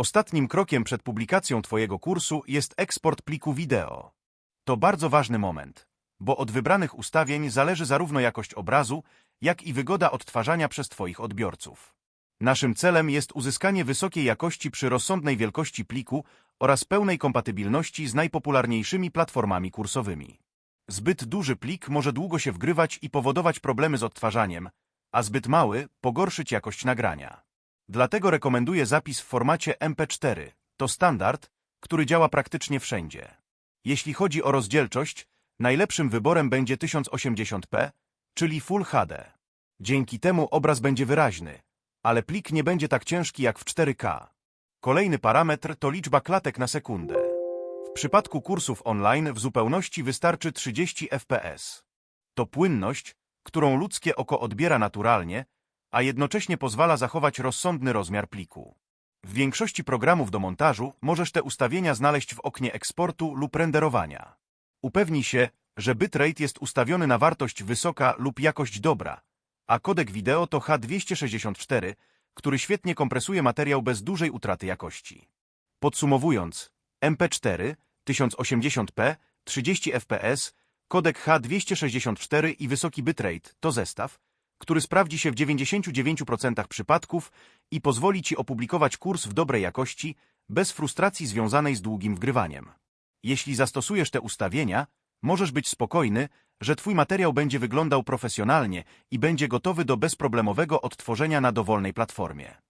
Ostatnim krokiem przed publikacją Twojego kursu jest eksport pliku wideo. To bardzo ważny moment, bo od wybranych ustawień zależy zarówno jakość obrazu, jak i wygoda odtwarzania przez Twoich odbiorców. Naszym celem jest uzyskanie wysokiej jakości przy rozsądnej wielkości pliku oraz pełnej kompatybilności z najpopularniejszymi platformami kursowymi. Zbyt duży plik może długo się wgrywać i powodować problemy z odtwarzaniem, a zbyt mały pogorszyć jakość nagrania. Dlatego rekomenduję zapis w formacie MP4. To standard, który działa praktycznie wszędzie. Jeśli chodzi o rozdzielczość, najlepszym wyborem będzie 1080p, czyli Full HD. Dzięki temu obraz będzie wyraźny, ale plik nie będzie tak ciężki jak w 4K. Kolejny parametr to liczba klatek na sekundę. W przypadku kursów online w zupełności wystarczy 30 fps. To płynność, którą ludzkie oko odbiera naturalnie, a jednocześnie pozwala zachować rozsądny rozmiar pliku. W większości programów do montażu możesz te ustawienia znaleźć w oknie eksportu lub renderowania. Upewnij się, że bitrate jest ustawiony na wartość wysoka lub jakość dobra, a kodek wideo to H264, który świetnie kompresuje materiał bez dużej utraty jakości. Podsumowując, MP4, 1080p, 30 fps, kodek H264 i wysoki bitrate to zestaw, który sprawdzi się w 99% przypadków i pozwoli Ci opublikować kurs w dobrej jakości, bez frustracji związanej z długim wgrywaniem. Jeśli zastosujesz te ustawienia, możesz być spokojny, że Twój materiał będzie wyglądał profesjonalnie i będzie gotowy do bezproblemowego odtworzenia na dowolnej platformie.